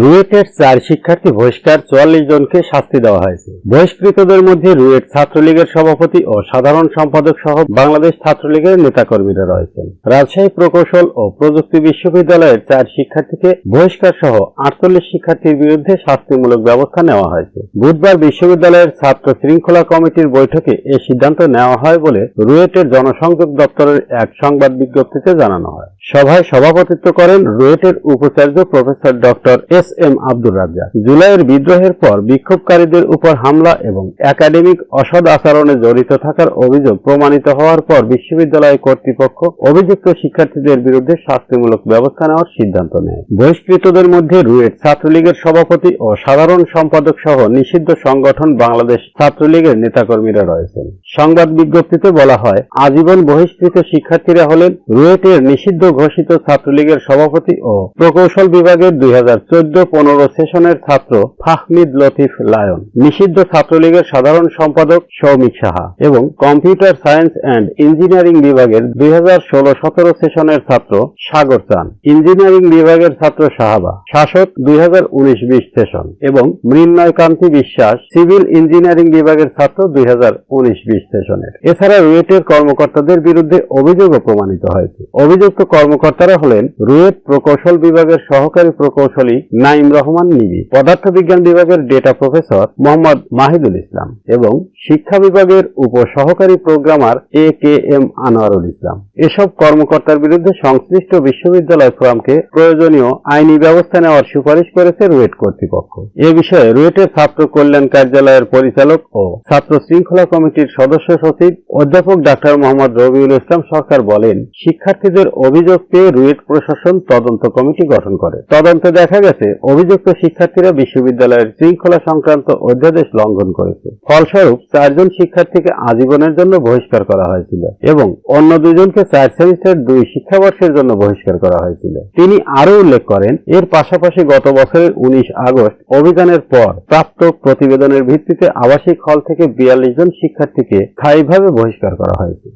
রুয়েটের চার শিক্ষার্থী বহিষ্কার চুয়াল্লিশ জনকে শাস্তি দেওয়া হয়েছে। বহিষ্কৃতদের মধ্যে রুয়েট ছাত্রলীগের সভাপতি ও সাধারণ সম্পাদক সহ বাংলাদেশ ছাত্রলীগের নেতাকর্মীরা রয়েছেন। রাজশাহী প্রকৌশল ও প্রযুক্তি বিশ্ববিদ্যালয়ের চার শিক্ষার্থীকে বহিষ্কার সহ আটচল্লিশ শিক্ষার্থীর বিরুদ্ধে শাস্তিমূলক ব্যবস্থা নেওয়া হয়েছে। বুধবার বিশ্ববিদ্যালয়ের ছাত্র শৃঙ্খলা কমিটির বৈঠকে এ সিদ্ধান্ত নেওয়া হয় বলে রুয়েটের জনসংযোগ দপ্তরের এক সংবাদ বিজ্ঞপ্তিতে জানানো হয়। সভায় সভাপতিত্ব করেন রুয়েটের উপাচার্য professor doctor S M Abdur Razzak. জুলাইয়ের বিদ্রোহের পর বিক্ষোভকারীদের উপর হামলা এবং একাডেমিক অসৎ আচরণে জড়িত থাকার অভিযোগ প্রমাণিত হওয়ার পর বিশ্ববিদ্যালয় কর্তৃপক্ষ অভিযুক্ত শিক্ষার্থীদের বিরুদ্ধে শাস্তিমূলক ব্যবস্থা নেওয়ার সিদ্ধান্ত নেয়। বহিষ্কৃতদের মধ্যে রুয়েট ছাত্রলীগের সভাপতি ও সাধারণ সম্পাদক সহ নিষিদ্ধ সংগঠন বাংলাদেশ ছাত্রলীগের নেতাকর্মীরা রয়েছেন। সংবাদ বিজ্ঞপ্তিতে বলা হয়, আজীবন বহিষ্কৃত শিক্ষার্থীরা হলেন রুয়েটের নিষিদ্ধ ঘোষিত ছাত্রলীগের সভাপতি ও প্রকৌশল বিভাগের দুই হাজার চোদ্দ চোদ্দ পনেরো সেশনের ছাত্র ফাহমিদ লতিফ লায়ন। নিষিদ্ধ ছাত্রলীগের সাধারণ সম্পাদক সৌমিক সাহা এবং কম্পিউটার সায়েন্স অ্যান্ড ইঞ্জিনিয়ারিং বিভাগের দুই হাজার ষোলো সতেরো সেশনের ছাত্র সাগর চান। ইঞ্জিনিয়ারিং বিভাগের ছাত্র সাহাবা। শাসক দুই হাজার উনিশ বিশ সেশন এবং মৃন্ময় কান্তি বিশ্বাস সিভিল ইঞ্জিনিয়ারিং বিভাগের ছাত্র দুই হাজার উনিশ বিশ সেশনের। এছাড়া রুয়েটের কর্মকর্তাদের বিরুদ্ধে অভিযোগও প্রমাণিত হয়েছে। অভিযুক্ত কর্মকর্তারা হলেন রুয়েট প্রকৌশল বিভাগের সহকারী প্রকৌশলী নাইম রহমান নিবি, পদার্থবিজ্ঞান বিভাগের ডেটা প্রফেসর মোহাম্মদ মাহিদুল ইসলাম এবং শিক্ষা বিভাগের উপ সহকারী programmer A K M Anwarul Islam. এসব কর্মকর্তার বিরুদ্ধে সংশ্লিষ্ট বিশ্ববিদ্যালয় ফোরামকে প্রয়োজনীয় আইনি ব্যবস্থা নেওয়ার সুপারিশ করেছে রুয়েট কর্তৃপক্ষ। এ বিষয়ে রুয়েটের ছাত্র কল্যাণ কার্যালয়ের পরিচালক ও ছাত্র শৃঙ্খলা কমিটির সদস্য সচিব অধ্যাপক ডাক্তার মোহাম্মদ রবিউল ইসলাম সরকার বলেন, শিক্ষার্থীদের অভিযোগ পেয়ে রুয়েট প্রশাসন তদন্ত কমিটি গঠন করে। তদন্তে দেখা গেছে অভিযুক্ত শিক্ষার্থীরা বিশ্ববিদ্যালয়ের শৃঙ্খলা সংক্রান্ত অধ্যাদেশ লঙ্ঘন করেছে। ফলস্বরূপ, চারজন শিক্ষার্থীকে আজীবনের জন্য বহিষ্কার করা হয়েছিল এবং অন্য দুজনকে চার সেমিস্টার দুই শিক্ষাবর্ষের জন্য বহিষ্কার করা হয়েছিল। তিনি আরও উল্লেখ করেন, এর পাশাপাশি গত বছরের উনিশ আগস্ট অভিযানের পর প্রাপ্ত প্রতিবেদনের ভিত্তিতে আবাসিক হল থেকে বিয়াল্লিশ জন শিক্ষার্থীকে স্থায়ীভাবে বহিষ্কার করা হয়েছে।